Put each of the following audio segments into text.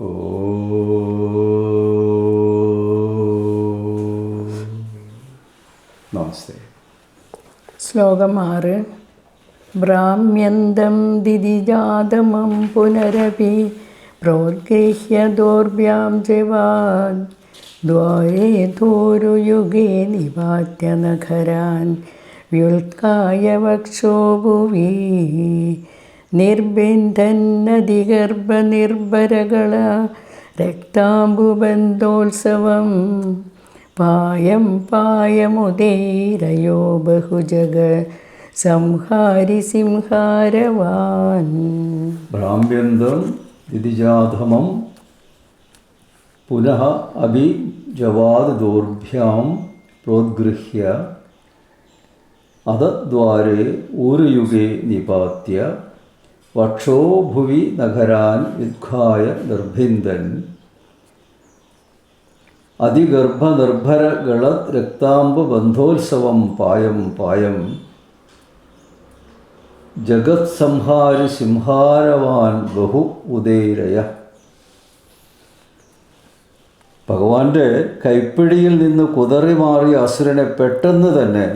ഓ. നമസ്തേ. ശ്ലോകം ആറ്. ബ്രാഹ്മ്യന്തം ദിതിജാതമം പുനരപി പ്രോദ്ഗൃഹ്യ ദോർഭ്യാം ജവാൻ. ദ്വാരേ ധോരുയുഗേ നിപാത്യ നഖരാൻ വ്യുൽക്കായ നിർബിന്ധന്നതിഗർഭനിർഭരകള രക്താംബുബന്ധോത്സവം. പായം പായമുദേരയോ ബഹുജഗ സംഹാരി സിംഹാരവാൻ. ഭ്രാമ്യന്തം ദിതിജാധമം പുനഃ അഭിജവാദ് ദൗർഭ്യാം പ്രോദ്ഗൃഹ്യ. അധദ്വാരേ ഊരുയുഗേ നിപാത്യ. വക്ഷോ ഭുവി നഗരാൻ വിദ്ഘായ നിർഭിന്ദൻ. അതിഗർഭനിർഭരഗള രക്താംബ ബന്ധോത്സവം പായം പായം. ജഗത് സംഹാരി സിംഹാരവാൻ ബഹു ഉദൈരയ. ഭഗവാന്റെ കൈപ്പിടിയിൽ നിന്ന് കുതറി മാറിയ അസുരനെ പെട്ടെന്ന് തന്നെ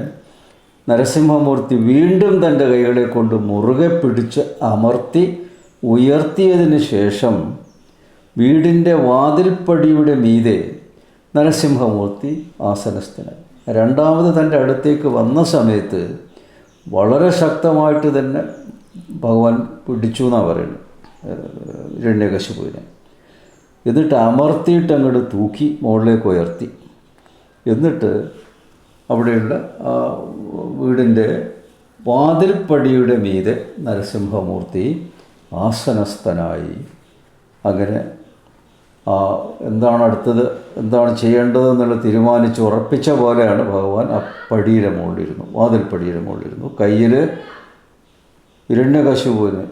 നരസിംഹമൂർത്തി വീണ്ടും തന്റെ കൈകളെ കൊണ്ട് മുറുകെ പിടിച്ച് അമർത്തി ഉയർത്തിയതിന് ശേഷം വീടിന്റെ വാതിൽപ്പടിയുടെ മീതെ നരസിംഹമൂർത്തി ആസനസ്ഥനായി. രണ്ടാമത് തന്റെ അടുത്തേക്ക് വന്ന സമയത്ത് വളരെ ശക്തമായിട്ട് തന്നെ ഭഗവാൻ പിടിച്ചു എന്നാണ് പറയുന്നത്. രണ്യകശിപുവിനെ എന്നിട്ട് അമർത്തിയിട്ട് അങ്ങോട്ട് തൂക്കി മുകളിലേക്ക് ഉയർത്തി. എന്നിട്ട് അവിടെയുള്ള വീടിന്റെ വാതിൽപ്പടിയുടെ മീതെ നരസിംഹമൂർത്തി ആസനസ്ഥനായി. അങ്ങനെ എന്താണ് അടുത്തത് എന്താണ് ചെയ്യേണ്ടതെന്നുള്ള തീരുമാനിച്ച് ഉറപ്പിച്ച പോലെയാണ് ഭഗവാൻ ആ പടിയുടെ മുകളിലിരുന്നു വാതിൽപ്പടിയുടെ മുകളിലിരുന്നു. കയ്യിൽ ഇരണ്യകശുവിന്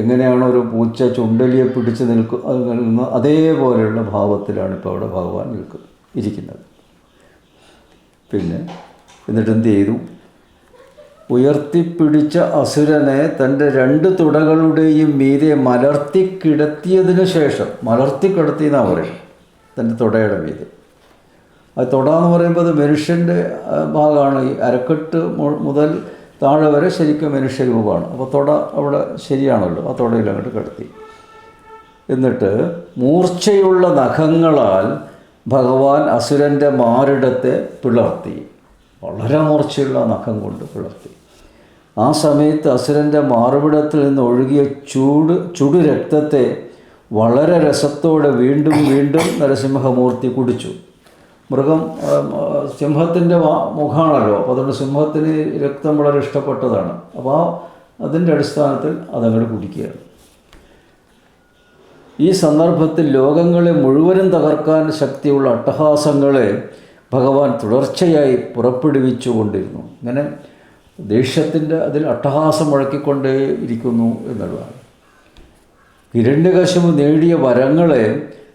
എങ്ങനെയാണ് ഒരു പൂച്ച ചുണ്ടലിയെ പിടിച്ച് നിൽക്കുന്ന അതേപോലെയുള്ള ഭാവത്തിലാണ് ഇപ്പോൾ അവിടെ ഭഗവാൻ നിൽക്കുന്നത് ഇരിക്കുന്നത്. പിന്നെ എന്നിട്ട് എന്ത് ചെയ്തു ഉയർത്തിപ്പിടിച്ച അസുരനെ തന്റെ രണ്ട് തുടകളുടെയും മീതെ മലർത്തി കിടത്തിയതിന് ശേഷം മലർത്തി കിടത്തി എന്നാണ് പറയുന്നത്? തന്റെ തുടയുടെ മീതെ. അത് തുട എന്ന് പറയുമ്പോൾ അത് മനുഷ്യന്റെ ഭാഗമാണ്. ഈ അരക്കെട്ട് മുതൽ താഴെ വരെ ശരിക്കും മനുഷ്യരൂപമാണ്. അപ്പോൾ തുട അവിടെ ശരിയാണല്ലോ. ആ തുടയിൽ അങ്ങോട്ട് കിടത്തി. എന്നിട്ട് മൂർച്ചയുള്ള നഖങ്ങളാൽ ഭഗവാൻ അസുരന്റെ മാറിടത്തെ പിളർത്തി. വളരെ മൂർച്ചയുള്ള നഖം കൊണ്ട് പിളർത്തി. ആ സമയത്ത് അസുരന്റെ മാറുപിടത്തിൽ നിന്ന് ഒഴുകിയ ചൂട് ചുടു രക്തത്തെ വളരെ രസത്തോടെ വീണ്ടും വീണ്ടും നരസിംഹമൂർത്തി കുടിച്ചു. മൃഗം സിംഹത്തിന്റെ മുഖമാണല്ലോ അപ്പോൾ അതുകൊണ്ട് സിംഹത്തിന് രക്തം വളരെ ഇഷ്ടപ്പെട്ടതാണ്. അപ്പോൾ അതിന്റെ അടിസ്ഥാനത്തിൽ അതങ്ങോട്ട് കുടിക്കുകയാണ്. ഈ സന്ദർഭത്തിൽ ലോകങ്ങളെ മുഴുവനും തകർക്കാൻ ശക്തിയുള്ള അട്ടഹാസങ്ങളെ ഭഗവാൻ തുടർച്ചയായി പുറപ്പെടുവിച്ചു കൊണ്ടിരുന്നു അങ്ങനെ ദേഷ്യത്തിന്റെ അതിൽ അട്ടഹാസം മുഴക്കിക്കൊണ്ടേ ഇരിക്കുന്നു എന്നുള്ളതാണ് ഹിരണ്യകശിപു നേടിയ വരങ്ങളെ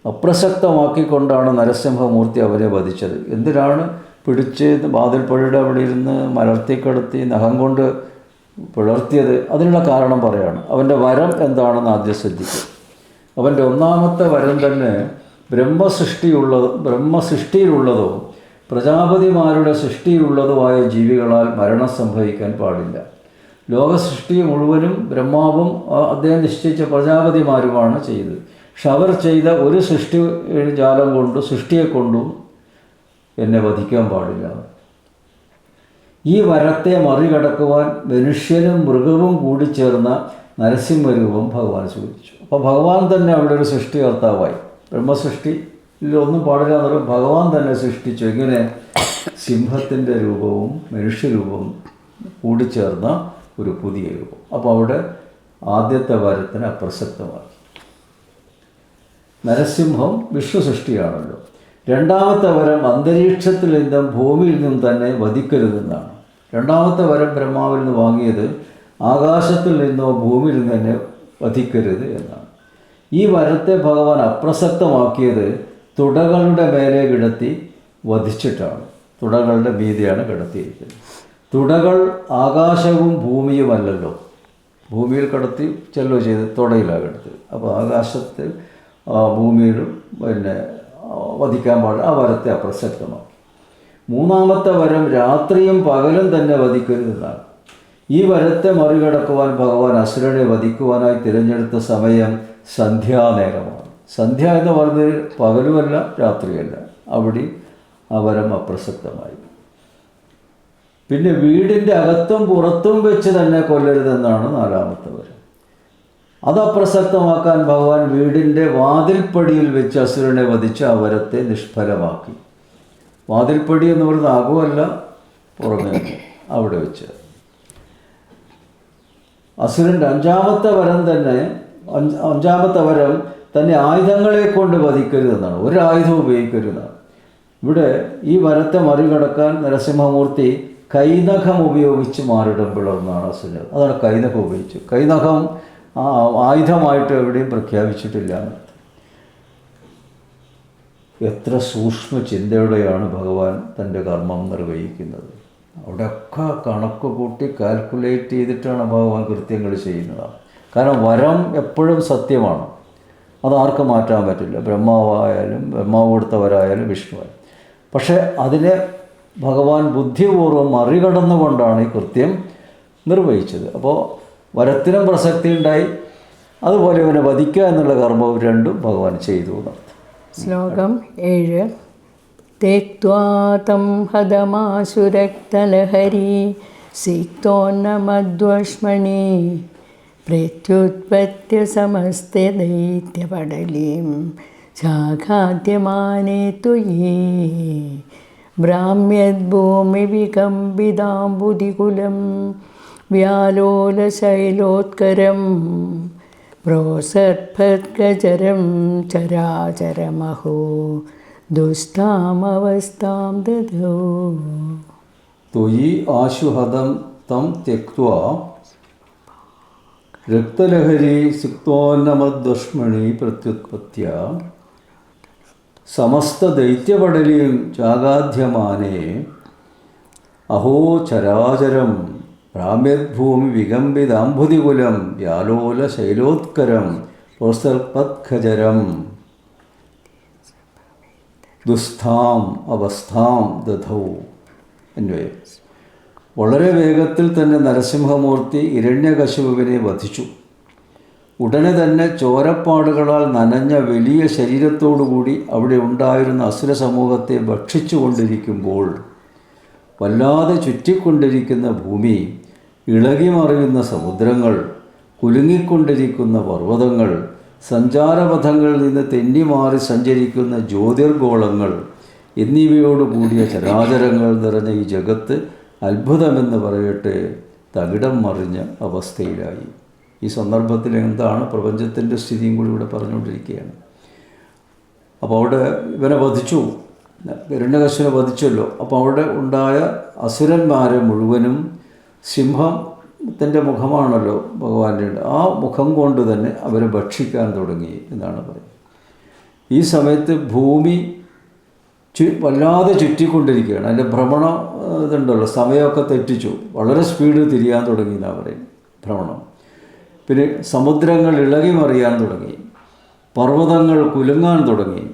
അപ്രസക്തമാക്കിക്കൊണ്ടാണ് നരസിംഹമൂർത്തി അവരെ വധിച്ചത്. എന്തിനാണ് പിടിച്ച് വാതിൽപ്പുഴയുടെ അവിടെ ഇരുന്ന് മലർത്തിക്കടത്തി നഖം കൊണ്ട് പിളർത്തിയത്? അതിനുള്ള കാരണം പറയാണ്. അവന്റെ വരം എന്താണെന്ന് ആദ്യം ശ്രദ്ധിക്കുക. അവന്റെ ഒന്നാമത്തെ വരം തന്നെ ബ്രഹ്മസൃഷ്ടിയുള്ള ബ്രഹ്മസൃഷ്ടിയിലുള്ളതോ പ്രജാപതിമാരുടെ സൃഷ്ടിയിലുള്ളതോ ആയ ജീവികളാൽ മരണം സംഭവിക്കാൻ പാടില്ല. ലോകസൃഷ്ടി മുഴുവനും ബ്രഹ്മാവും അദ്ദേഹം നിശ്ചയിച്ച പ്രജാപതിമാരുമാണ് ചെയ്തത്. പക്ഷെ അവർ ചെയ്ത ഒരു സൃഷ്ടി ജാലം കൊണ്ടും സൃഷ്ടിയെ കൊണ്ടും എന്നെ വധിക്കാൻ പാടില്ല. ഈ വരത്തെ മറികടക്കുവാൻ മനുഷ്യനും മൃഗവും കൂടി ചേർന്ന നരസിംഹരൂപം ഭഗവാൻ സ്വീകരിച്ചു അപ്പോൾ ഭഗവാൻ തന്നെ അവിടെ ഒരു സൃഷ്ടികർത്താവായി. ബ്രഹ്മസൃഷ്ടി ഇതിലൊന്നും പാടില്ല എന്നൊരു ഭഗവാൻ തന്നെ സൃഷ്ടിച്ചു. ഇങ്ങനെ സിംഹത്തിന്റെ രൂപവും മനുഷ്യരൂപവും കൂടിച്ചേർന്ന ഒരു പുതിയ രൂപം. അപ്പോൾ അവിടെ ആദ്യത്തെ വരത്തിന് അപ്രസക്തമാക്കി നരസിംഹം വിഷ്ണു സൃഷ്ടിയാണല്ലോ രണ്ടാമത്തെ വരം അന്തരീക്ഷത്തിൽ നിന്നും ഭൂമിയിൽ നിന്നും തന്നെ വധിക്കരുതെന്നാണ്. രണ്ടാമത്തെ വരം ബ്രഹ്മാവിൽ നിന്ന് വാങ്ങിയത് ആകാശത്തിൽ നിന്നോ ഭൂമിയിൽ നിന്ന് തന്നെ വധിക്കരുത് എന്നാണ്. ഈ വരത്തെ ഭഗവാൻ അപ്രസക്തമാക്കിയത് തുടകളുടെ മേലെ കിടത്തി വധിച്ചിട്ടാണ്. തുടകളുടെ മീതിയാണ് കിടത്തിയിരിക്കുന്നത്. തുടകൾ ആകാശവും ഭൂമിയുമല്ലല്ലോ ഭൂമിയിൽ കിടത്തി ചെല്ലോ ചെയ്ത് തുടയിലാണ് കിടത്തി അപ്പോൾ ആകാശത്തിൽ ഭൂമിയിലും പിന്നെ വധിക്കാൻ പാടില്ല. ആ വരത്തെ അപ്രസക്തമാണ് മൂന്നാമത്തെ വരം രാത്രിയും പകലും തന്നെ വധിക്കരുതെന്നാണ്. ഈ വരത്തെ മറികടക്കുവാൻ ഭഗവാൻ അസുരനെ വധിക്കുവാനായി തിരഞ്ഞെടുത്ത സമയം സന്ധ്യാനേരമാണ്. സന്ധ്യ എന്ന് പറഞ്ഞത് പകലുമല്ല രാത്രിയല്ല. അവിടെ അവരം വരം അപ്രസക്തമായി. പിന്നെ വീടിന്റെ അകത്തും പുറത്തും വെച്ച് തന്നെ കൊല്ലരുതെന്നാണ് നാലാമത്തെ വരം. അത് അപ്രസക്തമാക്കാൻ ഭഗവാൻ വീടിന്റെ വാതിൽപ്പടിയിൽ വെച്ച് അസുരനെ വധിച്ച് ആ വരത്തെ നിഷ്ഫലമാക്കി. വാതിൽപ്പടി എന്ന് പറയുന്നത് അകമല്ല പുറമേ അവിടെ വെച്ച്. അസുരന്റെ അഞ്ചാമത്തെ വരം തന്നെ അഞ്ചാമത്തെ വരം തന്നെ ആയുധങ്ങളെ കൊണ്ട് വധിക്കരുതെന്നാണ്. ഒരു ആയുധം ഉപയോഗിക്കരുതെന്നാണ്. ഇവിടെ ഈ വരത്തെ മറികടക്കാൻ നരസിംഹമൂർത്തി കൈനഖം ഉപയോഗിച്ച് മാറിടം പിളർന്നാണ് അസുരൻ. അതാണ് കൈനഖം ഉപയോഗിച്ചു കൈനഖം ആയുധമായിട്ട് എവിടെയും പ്രഖ്യാപിച്ചിട്ടില്ല എത്ര സൂക്ഷ്മ ചിന്തയോടെയാണ് ഭഗവാൻ തന്റെ കർമ്മം നിർവഹിക്കുന്നത്. അവിടെയൊക്കെ കണക്ക് കൂട്ടി കാൽക്കുലേറ്റ് ചെയ്തിട്ടാണ് ഭഗവാൻ കൃത്യങ്ങൾ ചെയ്യുന്നത്. കാരണം വരം എപ്പോഴും സത്യമാണ്. അത് ആർക്കും മാറ്റാൻ പറ്റില്ല. ബ്രഹ്മാവായാലും ബ്രഹ്മാവ് കൊടുത്തവരായാലും വിഷ്ണുവായാലും. പക്ഷേ അതിനെ ഭഗവാൻ ബുദ്ധിപൂർവം മറികടന്നുകൊണ്ടാണ് ഈ കൃത്യം നിർവഹിച്ചത്. അപ്പോൾ വരത്തിനും പ്രസക്തി ഉണ്ടായി. അതുപോലെ ഇവനെ വധിക്കുക എന്നുള്ള കർമ്മവും രണ്ടും ഭഗവാൻ ചെയ്തു. ശ്ലോകം ഏഴ്. തെക്വാ തം ഹതമാസുരക്തലഹരി സിക്തോന്നമദ്വഷ്മണി समस्ते സമസ്ത ദൈത്യപടലീം ശാഖാദ്യമാനേ തുയേ ഭ്രാമ്യദ്ഭൂമിവികമ്പിതാംബുദികുലം വ്യാലോലശൈലോത്കരം പ്രോസർഭദ്ഗജരം ചരാചരമഹോ. दुष्टामवस्थां दधो। तो त्वयि आशुहदं तं त्यक्त्वा रक्तलहरी सुक्तोन्नमद्दुष्मणि प्रत्युत्पत्त्या समस्तदैत्यपडलीं जागाध्यमाने अहो चराचरं प्राम्यद्भूमिविगम्बिदाम्बुदिकुलं व्यालोलशैलोत्करं प्रोत्सर्पत्खजरम् ദുസ്ഥാം അവസ്ഥാം ദധവും എന്നിവയും. വളരെ വേഗത്തിൽ തന്നെ നരസിംഹമൂർത്തി ഇരണ്യകശുവിനെ വധിച്ചു. ഉടനെ തന്നെ ചോരപ്പാടുകളാൽ നനഞ്ഞ വലിയ ശരീരത്തോടുകൂടി അവിടെ ഉണ്ടായിരുന്ന അസുര സമൂഹത്തെ ഭക്ഷിച്ചുകൊണ്ടിരിക്കുമ്പോൾ വല്ലാതെ ചുറ്റിക്കൊണ്ടിരിക്കുന്ന ഭൂമി ഇളകിമറിയുന്ന സമുദ്രങ്ങൾ കുലുങ്ങിക്കൊണ്ടിരിക്കുന്ന പർവതങ്ങൾ സഞ്ചാരപഥങ്ങളിൽ നിന്ന് തെന്നിമാറി സഞ്ചരിക്കുന്ന ജ്യോതിർഗോളങ്ങൾ എന്നിവയോടുകൂടിയ ചരാചരങ്ങൾ നിറഞ്ഞ ഈ ജഗത്ത് അത്ഭുതമെന്ന് പറയട്ടെ തകിടം മറിഞ്ഞ അവസ്ഥയിലായി. ഈ സന്ദർഭത്തിൽ എന്താണ് പ്രപഞ്ചത്തിന്റെ സ്ഥിതിയും കൂടി ഇവിടെ പറഞ്ഞുകൊണ്ടിരിക്കുകയാണ്. അപ്പോൾ അവിടെ ഇവനെ വധിച്ചു. ഹിരണ്യകശിനെ വധിച്ചല്ലോ. അപ്പോൾ അവിടെ ഉണ്ടായ അസുരന്മാരെ മുഴുവനും സിംഹത്തിന്റെ മുഖമാണല്ലോ ഭഗവാന്റെ ആ മുഖം കൊണ്ട് തന്നെ അവരെ ഭക്ഷിക്കാൻ തുടങ്ങി എന്നാണ് പറയുന്നത്. ഈ സമയത്ത് ഭൂമി ചു വല്ലാതെ ചുറ്റിക്കൊണ്ടിരിക്കുകയാണ്. അതിന്റെ ഭ്രമണം ഇതുണ്ടല്ലോ സമയമൊക്കെ തെറ്റിച്ചു. വളരെ സ്പീഡ് തിരിയാൻ തുടങ്ങി എന്നാണ് പറയും ഭ്രമണം. പിന്നെ സമുദ്രങ്ങൾ ഇളകി മറിയാൻ തുടങ്ങി. പർവതങ്ങൾ കുലുങ്ങാൻ തുടങ്ങി.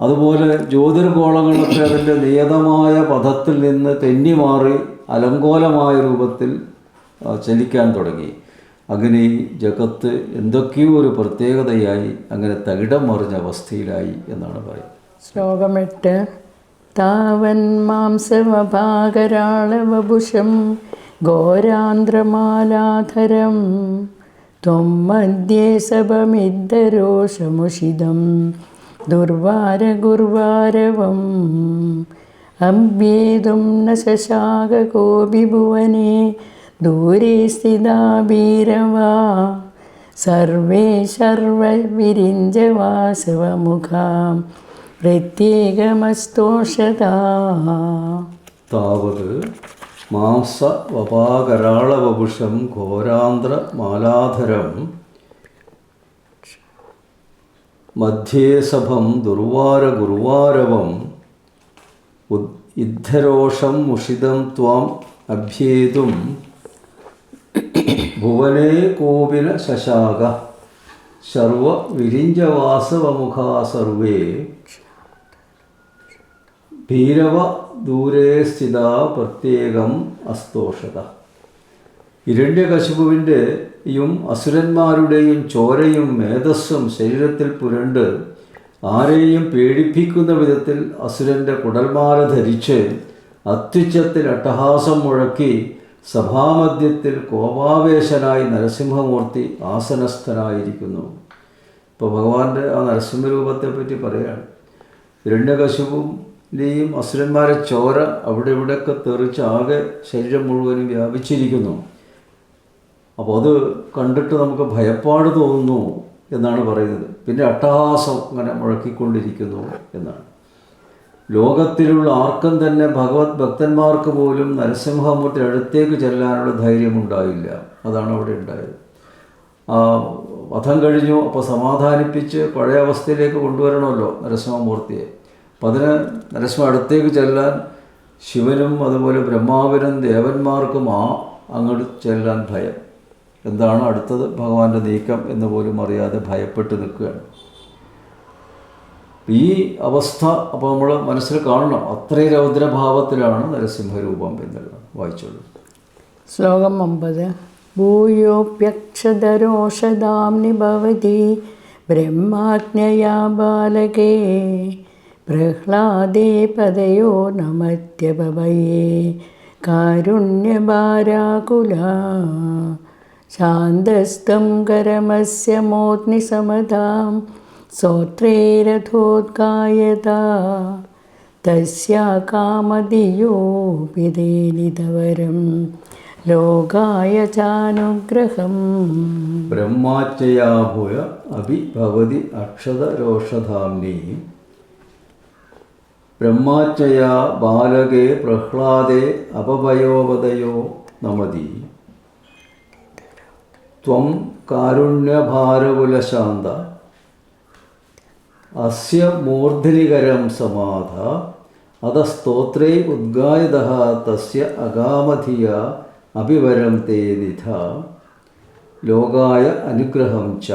അതുപോലെ ജ്യോതിർഗോളങ്ങളൊക്കെ അതിന്റെ നിയതമായ പദത്തിൽ നിന്ന് തെന്നിമാറി അലങ്കോലമായ രൂപത്തിൽ ചലിക്കാൻ തുടങ്ങി. അങ്ങനെ ഈ ജഗത്ത് എന്തൊക്കെയോ ഒരു പ്രത്യേകതയായി അങ്ങനെ തകിടം മറിഞ്ഞ അവസ്ഥയിലായി എന്നാണ് പറയുന്നത്. ശ്ലോകം എട്ട് താവൻ മാംസവഭാകരാളവഭുഷം ഘോരാന്ധ്രമാലാധരം ത്വം മധ്യേ സഭമിദ്ധരോഷമുഷിതം ദുർവാരഗുർവാരവം അഭ്യേതും ന ശശാക കോപി ഭുവനെ ദൂരെ സ്ഥിതാ ഭീരവാ സർവേ ശർവവിരിഞ്ച വാസവമുഖാം പ്രത്യേകമസ്തോഷതാ. താവത് മാംസവപാകരാളവപുഷം ഘോരാന്ധ്ര മാലാധരം. മധ്യേസഭം ദുർവാര ഗുർവാരവം ഉദ് ഇദ്ധരോഷം മുഷിതം ത്വാം അഭ്യേതും. ഭുവനേ കോപില ശശാക സർവ വിരിഞ്ചവാസവമുഖാ സർവേ ഭീരവ ദൂരേ സ്ഥിത പ്രത്യേകം അസ്തോഷത. യും അസുരന്മാരുടെയും ചോരയും മേധസ്സും ശരീരത്തിൽ പുരണ്ട് ആരെയും പേടിപ്പിക്കുന്ന വിധത്തിൽ അസുരന്റെ കുടൽമാല ധരിച്ച് അത്യുച്ചത്തിൽ അട്ടഹാസം മുഴക്കി സഭാമധ്യത്തിൽ കോപാവേശനായി നരസിംഹമൂർത്തി ആസനസ്ഥനായിരിക്കുന്നു. ഇപ്പോൾ ഭഗവാന്റെ ആ നരസിംഹരൂപത്തെ പറ്റി പറയുകയാണ് ഹിരണ്യകശുവിന്റെയും അസുരന്മാരെ ചോര അവിടെ ഇവിടെയൊക്കെ തെറിച്ച് ആകെ ശരീരം മുഴുവനും വ്യാപിച്ചിരിക്കുന്നു. അപ്പോൾ അത് കണ്ടിട്ട് നമുക്ക് ഭയപ്പാട് തോന്നുന്നു എന്നാണ് പറയുന്നത്. പിന്നെ അട്ടഹാസം അങ്ങനെ മുഴക്കിക്കൊണ്ടിരിക്കുന്നു എന്നാണ്. ലോകത്തിലുള്ള ആർക്കും തന്നെ ഭഗവത് ഭക്തന്മാർക്ക് പോലും നരസിംഹമൂർത്തി അടുത്തേക്ക് ചെല്ലാനുള്ള ധൈര്യമുണ്ടായില്ല. അതാണ് അവിടെ ഉണ്ടായത്. ആ വധം കഴിഞ്ഞു അപ്പോൾ സമാധാനിപ്പിച്ച് പഴയ അവസ്ഥയിലേക്ക് കൊണ്ടുവരണമല്ലോ നരസിംഹമൂർത്തിയെ. അപ്പം അതിന് നരസിംഹ അടുത്തേക്ക് ചെല്ലാൻ ശിവനും അതുപോലെ ബ്രഹ്മാവിനും ദേവന്മാർക്കും ആ അങ്ങോട്ട് ചെല്ലാൻ ഭയം. എന്താണ് അടുത്തത്? ഭഗവാന്റെ നീക്കം എന്ന് പോലും അറിയാതെ ഭയപ്പെട്ട് നിൽക്കുകയാണ്. ഈ അവസ്ഥ അപ്പോൾ നമ്മൾ മനസ്സിൽ കാണണം. അത്രയും രൗദ്രഭാവത്തിലാണ് നരസിംഹരൂപം എന്നുള്ളത് വായിച്ചോളൂ ശ്ലോകം ഒമ്പത്. ഭൂയോപ്യക്ഷതരോഷതാം നിഭവതി ബ്രഹ്മാജ്ഞയാ ബാലകേ. പ്രഹ്ലാദേ പദയോ നമത്യഭവയേ. കാരുണ്യഭാരാകുല. ശാന്തസ്തം കരമസ്യ മോഗ്നിസമതാം सोत्रे रथोद्गायता तस्या कामधियोऽपि देनितवरं लोकाय चानुग्रहं ब्रह्माचयाभूय अपि भवति अक्षतरोषधाम्नी ब्रह्माचया बालके प्रह्लादे अपभयोवदयो नमति त्वं कारुण्यभारकुलशान्त അസ്യ മൂർധനികരം സമാധ. അധസ്തോത്രേ ഉദ്ഗായത തസ്യ അഗാമധിയ അഭിവരം തേ നിധ. ലോകായ അനുഗ്രഹം ച.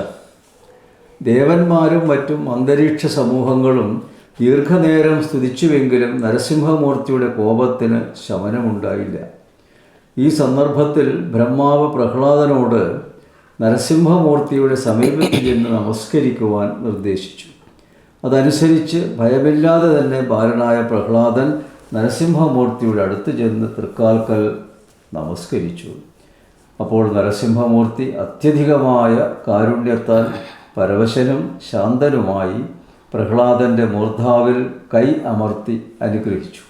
ദേവന്മാരും മറ്റും അന്തരീക്ഷ സമൂഹങ്ങളും ദീർഘനേരം സ്തുതിച്ചുവെങ്കിലും നരസിംഹമൂർത്തിയുടെ കോപത്തിന് ശമനമുണ്ടായില്ല. ഈ സന്ദർഭത്തിൽ ബ്രഹ്മാവ് പ്രഹ്ലാദനോട് നരസിംഹമൂർത്തിയുടെ സമീപത്തിൽ നിന്ന് നമസ്കരിക്കുവാൻ നിർദ്ദേശിച്ചു. അതനുസരിച്ച് ഭയമില്ലാതെ തന്നെ ഭാരനായ പ്രഹ്ലാദൻ നരസിംഹമൂർത്തിയുടെ അടുത്ത് ചെന്ന് തൃക്കാൽക്കൽ നമസ്കരിച്ചു. അപ്പോൾ നരസിംഹമൂർത്തി അത്യധികമായ കാരുണ്യത്താൽ പരവശനും ശാന്തനുമായി പ്രഹ്ലാദന്റെ മൂർധാവിൽ കൈ അമർത്തി അനുഗ്രഹിച്ചു.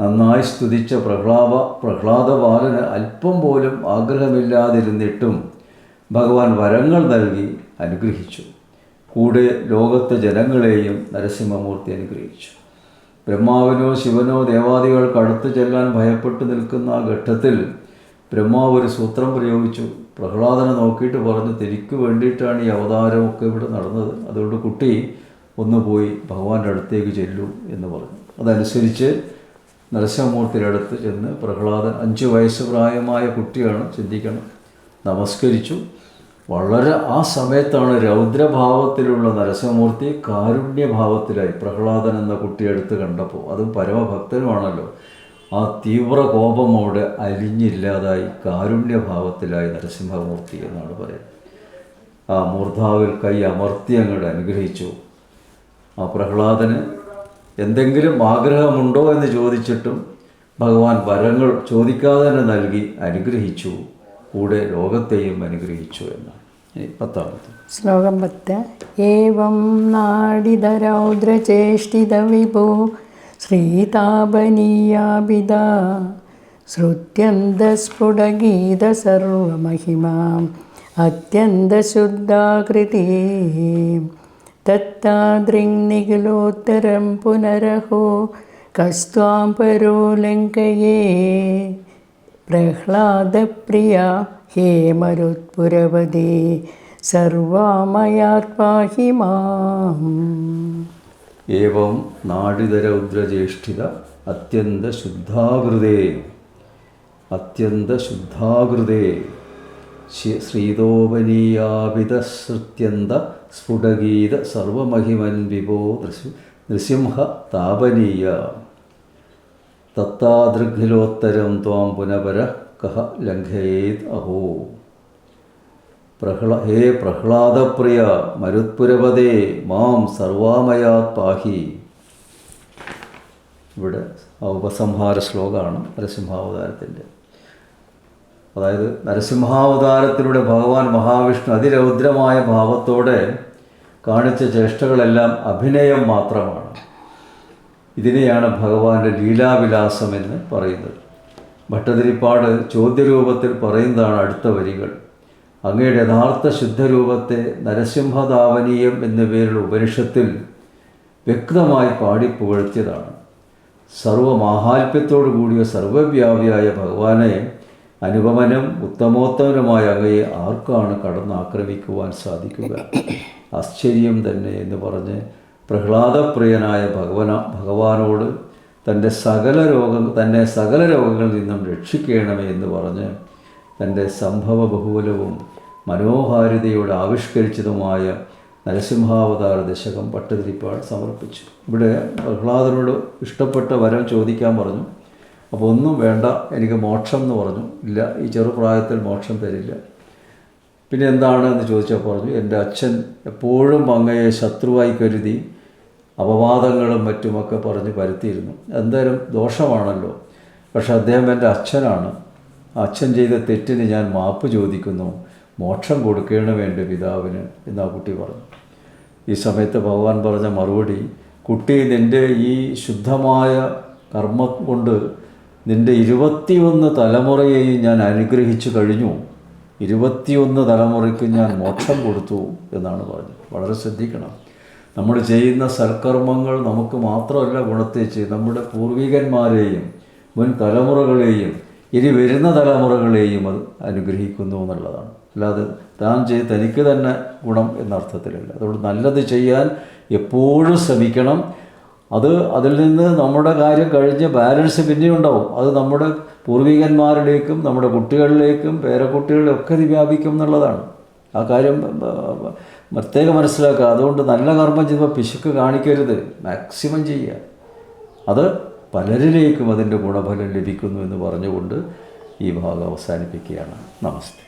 നന്നായി സ്തുതിച്ച പ്രഹ്ലാദ പ്രഹ്ലാദബാലന് അല്പം പോലും ആഗ്രഹമില്ലാതിരുന്നിട്ടും ഭഗവാൻ വരങ്ങൾ നൽകി അനുഗ്രഹിച്ചു. കൂടെ ലോകത്തെ ജനങ്ങളെയും നരസിംഹമൂർത്തി അനുഗ്രഹിച്ചു. ബ്രഹ്മാവിനോ ശിവനോ ദേവാദികൾക്ക് അടുത്ത് ചെല്ലാൻ ഭയപ്പെട്ടു നിൽക്കുന്ന ആ ഘട്ടത്തിൽ ബ്രഹ്മാവ് ഒരു സൂത്രം പ്രയോഗിച്ചു. പ്രഹ്ലാദനെ നോക്കിയിട്ട് പറഞ്ഞു തിരിക്ക് വേണ്ടിയിട്ടാണ് ഈ അവതാരമൊക്കെ ഇവിടെ നടന്നത്. അതുകൊണ്ട് കുട്ടി ഒന്ന് പോയി ഭഗവാന്റെ അടുത്തേക്ക് ചെല്ലൂ എന്ന് പറഞ്ഞു. അതനുസരിച്ച് നരസിംഹമൂർത്തിയുടെ അടുത്ത് ചെന്ന് പ്രഹ്ലാദൻ അഞ്ച് വയസ്സ് പ്രായമായ കുട്ടിയാണ് ചിന്തിക്കണം. നമസ്കരിച്ചു. വളരെ ആ സമയത്താണ് രൗദ്രഭാവത്തിലുള്ള നരസിംഹമൂർത്തി കാരുണ്യഭാവത്തിലായി പ്രഹ്ലാദൻ എന്ന കുട്ടിയെ അടുത്ത് കണ്ടപ്പോൾ. അതും പരമഭക്തനുമാണല്ലോ. ആ തീവ്ര കോപം അവിടെ അലിഞ്ഞില്ലാതായി കാരുണ്യഭാവത്തിലായി നരസിംഹമൂർത്തി എന്നാണ് പറയുന്നത്. ആ മൂർധാവിൽ കൈ അമർത്തി അങ്ങോട്ട് അനുഗ്രഹിച്ചു. ആ പ്രഹ്ലാദന് എന്തെങ്കിലും ആഗ്രഹമുണ്ടോ എന്ന് ചോദിച്ചിട്ടും ഭഗവാൻ വരങ്ങൾ ചോദിക്കാതെ തന്നെ നൽകി അനുഗ്രഹിച്ചു. കൂടെ ലോകത്തെയും അനുഗ്രഹിച്ചു എന്നാണ്. ഇനി പത്താമത് ശ്ലോകം പത്ത്. ഏവം നാഡിതരൗദ്രചേഷ്ടിതവിഭോ ശ്രീതാപനീയാഭിത ശ്രുത്യന്തസ്ഫുടഗീതസർവമഹിമാം അത്യന്തശുദ്ധാകൃതി തത്താദൃങ്നിഖിലോത്തരം പുനരഹോ കസ്ത്വാം പരോ ലങ്കയേ പ്രഹ്ലാദപ്രിയ ഹേ മരുത്പുരവതേ സർവാമയാത്മാഹി മാം ഏവം നാടിതരൗദ്രജ്യേഷ്ഠിത അത്യന്തശുദ്ധാകൃതേ അത്യന്തശുദ്ധാകൃതേ. ശുദ്ധാകൃതേ ശ്രീതോപനീയാപിതശ്രുത്യന്ത സ്ഫുടഗീത സർവമഹിമൻ വിഭോ നൃസി നൃസിംഹ താപനീയ തത്താദൃഘിലോത്തരം ത്വാം പുനപര കഹ ലംഘയേത് അഹോ പ്രഹ്ള ഹേ പ്രഹ്ലാദപ്രിയ മരുത്പുരപതേ മാം സർവാമയാ പാഹി. ഇവിടെ ഉപസംഹാര ശ്ലോകമാണ് നരസിംഹാവതാരത്തിന്റെ. അതായത് നരസിംഹാവതാരത്തിലൂടെ ഭഗവാൻ മഹാവിഷ്ണു അതിരൗദ്രമായ ഭാവത്തോടെ കാണിച്ച ചേഷ്ടകളെല്ലാം അഭിനയം മാത്രമാണ്. ഇതിനെയാണ് ഭഗവാന്റെ ലീലാവിലാസം എന്ന് പറയുന്നത്. ഭട്ടതിരിപ്പാട് ചോദ്യരൂപത്തിൽ പറയുന്നതാണ് അടുത്ത വരികൾ. അങ്ങയുടെ യഥാർത്ഥ ശുദ്ധരൂപത്തെ നരസിംഹദാവനീയം എന്ന പേരുള്ള ഉപനിഷത്തിൽ വ്യക്തമായി പാടി പുകഴ്ത്തിയതാണ്. സർവമാഹാത്മ്യത്തോടു കൂടിയ സർവവ്യാപിയായ ഭഗവാനെ അനുപമനും ഉത്തമോത്തമനുമായ അങ്ങയെ ആർക്കാണ് കടന്നാക്രമിക്കുവാൻ സാധിക്കുക? ആശ്ചര്യം തന്നെ എന്ന് പറഞ്ഞ് പ്രഹ്ലാദപ്രിയനായ ഭഗവന ഭഗവാനോട് തന്റെ സകല രോഗം തന്നെ സകല രോഗങ്ങളിൽ നിന്നും രക്ഷിക്കണമേ എന്ന് പറഞ്ഞ് തന്റെ സംഭവ ബഹുലവും മനോഹാരിതയോടെ ആവിഷ്കരിച്ചതുമായ നരസിംഹാവതാര ദശകം പട്ടതിരിപ്പാട് സമർപ്പിച്ചു. ഇവിടെ പ്രഹ്ലാദനോട് ഇഷ്ടപ്പെട്ട വരം ചോദിക്കാൻ പറഞ്ഞു. അപ്പോൾ ഒന്നും വേണ്ട എനിക്ക് മോക്ഷം എന്ന് പറഞ്ഞു. ഇല്ല ഈ ചെറുപ്രായത്തിൽ മോക്ഷം തരില്ല. പിന്നെ എന്താണ് എന്ന് ചോദിച്ചാൽ പറഞ്ഞു എന്റെ അച്ഛൻ എപ്പോഴും അങ്ങയെ ശത്രുവായി കരുതി അപവാദങ്ങളും മറ്റുമൊക്കെ പറഞ്ഞ് പരത്തിയിരുന്നു. എന്തായാലും ദോഷമാണല്ലോ. പക്ഷെ അദ്ദേഹം എന്റെ അച്ഛനാണ്. അച്ഛൻ ചെയ്ത തെറ്റിന് ഞാൻ മാപ്പ് ചോദിക്കുന്നു. മോക്ഷം കൊടുക്കണം എന്റെ പിതാവിന് എന്ന് ആ കുട്ടി പറഞ്ഞു. ഈ സമയത്ത് ഭഗവാൻ പറഞ്ഞ മറുപടി കുട്ടി നിന്റെ ഈ ശുദ്ധമായ കർമ്മം കൊണ്ട് നിന്റെ ഇരുപത്തിയൊന്ന് തലമുറയെയും ഞാൻ അനുഗ്രഹിച്ചു കഴിഞ്ഞു. ഇരുപത്തിയൊന്ന് തലമുറയ്ക്ക് ഞാൻ മോക്ഷം കൊടുത്തു എന്നാണ് പറഞ്ഞത്. വളരെ ശ്രദ്ധിക്കണം. നമ്മൾ ചെയ്യുന്ന സൽക്കർമ്മങ്ങൾ നമുക്ക് മാത്രമല്ല ഗുണത്തേച്ച് നമ്മുടെ പൂർവികന്മാരെയും മുൻ തലമുറകളെയും ഇനി വരുന്ന തലമുറകളെയും അത് അനുഗ്രഹിക്കുന്നു എന്നുള്ളതാണ്. അല്ലാതെ താൻ ചെയ്ത് തനിക്ക് തന്നെ ഗുണം എന്നർത്ഥത്തിലല്ല അതുകൊണ്ട് നല്ലത് ചെയ്യാൻ എപ്പോഴും ശ്രമിക്കണം. അത് അതിൽ നിന്ന് നമ്മുടെ കാര്യം കഴിഞ്ഞ് ബാലൻസ് പിന്നെ ഉണ്ടാവും. അത് നമ്മുടെ പൂർവികന്മാരിലേക്കും നമ്മുടെ കുട്ടികളിലേക്കും പേരക്കുട്ടികളിലേക്കും വ്യാപിക്കും എന്നുള്ളതാണ്. ആ കാര്യം പ്രത്യേകം മനസ്സിലാക്കുക. അതുകൊണ്ട് നല്ല കർമ്മം ചെയ്യുമ്പോൾ പിശുക്ക് കാണിക്കരുത്. മാക്സിമം ചെയ്യുക. അത് പലരിലേക്കും അതിന്റെ ഗുണഫലം ലഭിക്കുന്നു എന്ന് പറഞ്ഞുകൊണ്ട് ഈ ഭാഗം അവസാനിപ്പിക്കുകയാണ്. നമസ്തേ.